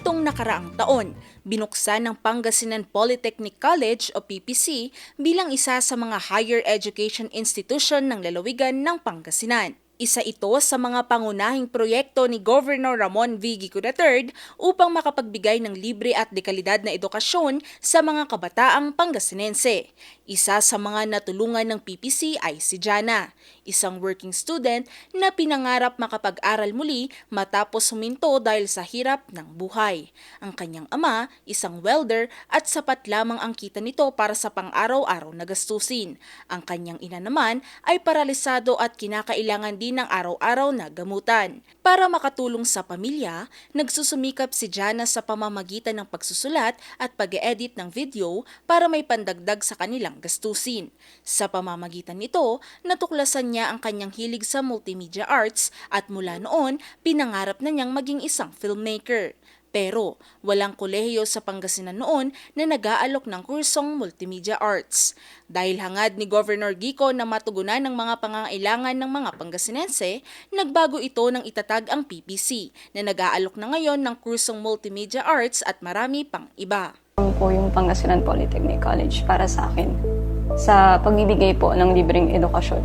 Nitong nakaraang taon, binuksan ng Pangasinan Polytechnic College o PPC bilang isa sa mga higher education institution ng lalawigan ng Pangasinan. Isa ito sa mga pangunahing proyekto ni Governor Ramon V. Gico III upang makapagbigay ng libre at dekalidad na edukasyon sa mga kabataang Pangasinense. Isa sa mga natulungan ng PPC ay si Jana, isang working student na pinangarap makapag-aral muli matapos huminto dahil sa hirap ng buhay. Ang kanyang ama, isang welder at sapat lamang ang kita nito para sa pang-araw-araw na gastusin. Ang kanyang ina naman ay paralisado at kinakailangan din ng araw-araw na gamutan. Para makatulong sa pamilya, nagsusumikap si Jana sa pamamagitan ng pagsusulat at pag-edit ng video para may pandagdag sa kanilang gastusin. Sa pamamagitan nito, natuklasan niya ang kanyang hilig sa multimedia arts at mula noon, pinangarap na niyang maging isang filmmaker. Pero walang kolehiyo sa Pangasinan noon na nag-aalok ng kursong multimedia arts. Dahil hangad ni Governor Gico na matugunan ng mga pangangailangan ng mga Pangasinense, nagbago ito ng itatag ang PPC na nag-aalok na ngayon ng kursong multimedia arts at marami pang iba. Ang po yung Pangasinan Polytechnic College para sa akin sa pagbibigay po ng libreng edukasyon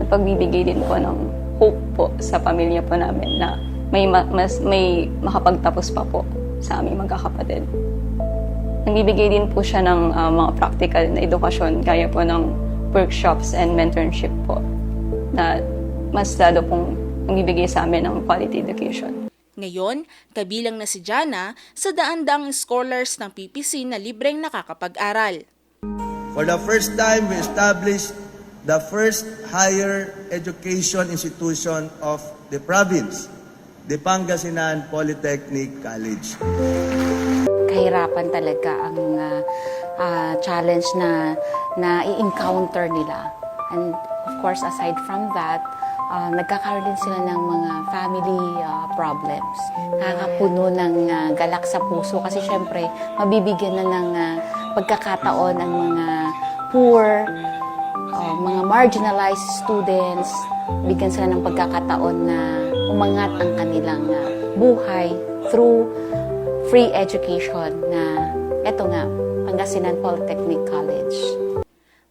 at pagbibigay din po ng hope po sa pamilya po namin na may ma- mas may makapagtapos pa po sa aming magkakapatid. Nagbibigay din po siya ng ah, mga practical na edukasyon gaya po ng workshops and mentorship po na mas lalo pong nagbibigay sa amin ng quality education. Ngayon, kabilang na si Jana sa daan-daang scholars ng PPC na libreng nakakapag-aral. For the first time, we established the first higher education institution of the province, the Pangasinan Polytechnic College. kahirapan talaga ang ah, ah, challenge na na i-encounter nila. And of course, aside from that, ah, nagkakaroon din sila ng mga family ah, problems. Nakakapuno ng ah, galak sa puso kasi syempre, mabibigyan na ng ah, pagkakataon ang mga poor, ah, mga marginalized students, bigyan sila ng pagkakataon na umangat ang kanilang ah, buhay through free education na eto nga, Pangasinan Polytechnic College.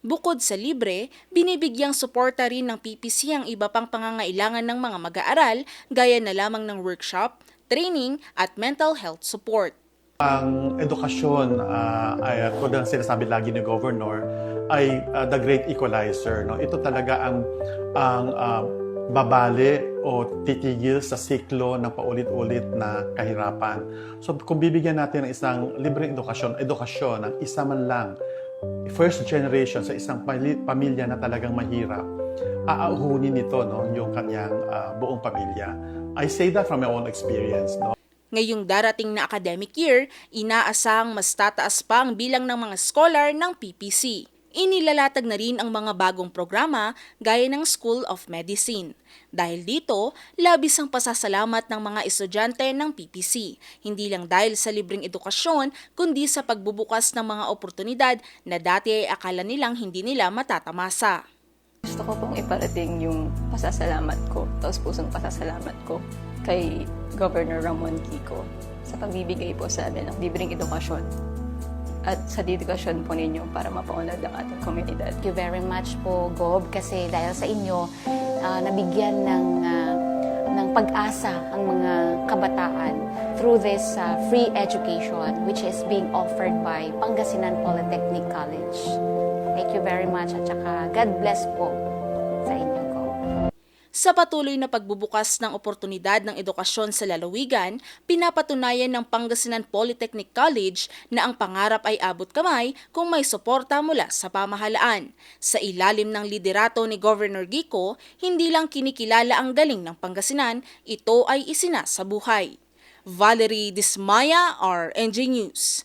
Bukod sa libre, binibigyang suporta rin ng PPC ang iba pang pangangailangan ng mga mag-aaral gaya na lamang ng workshop, training at mental health support. Ang edukasyon, uh, ay, tulad ng sinasabi lagi ni Governor, ay uh, the great equalizer. No? Ito talaga ang, ang uh, babali o titigil sa siklo ng paulit-ulit na kahirapan. So kung bibigyan natin ng isang libreng edukasyon, edukasyon ng isa man lang, first generation sa isang pamilya na talagang mahirap, aauhunin nito no, yung kanyang uh, buong pamilya. I say that from my own experience. No? Ngayong darating na academic year, inaasahang mas tataas pa ang bilang ng mga scholar ng PPC. Inilalatag na rin ang mga bagong programa gaya ng School of Medicine. Dahil dito, labis ang pasasalamat ng mga estudyante ng PPC, hindi lang dahil sa libreng edukasyon, kundi sa pagbubukas ng mga oportunidad na dati ay akala nilang hindi nila matatamasa. Gusto ko pong iparating yung pasasalamat ko, taos pusong pasasalamat ko kay Governor Ramon Kiko sa pagbibigay po sa amin ng libreng edukasyon at sa dedikasyon po ninyo para mapaunlad ang ating komunidad. Thank you very much po, Gob, kasi dahil sa inyo, ah, nabigyan ng, ah, ng pag-asa ang mga kabataan through this ah, free education which is being offered by Pangasinan Polytechnic College. Thank you very much at saka God bless po. Sa patuloy na pagbubukas ng oportunidad ng edukasyon sa lalawigan, pinapatunayan ng Pangasinan Polytechnic College na ang pangarap ay abot kamay kung may suporta mula sa pamahalaan. Sa ilalim ng liderato ni Governor Gico, hindi lang kinikilala ang galing ng Pangasinan, ito ay isinasabuhay. Valerie Dismaya, RNG News.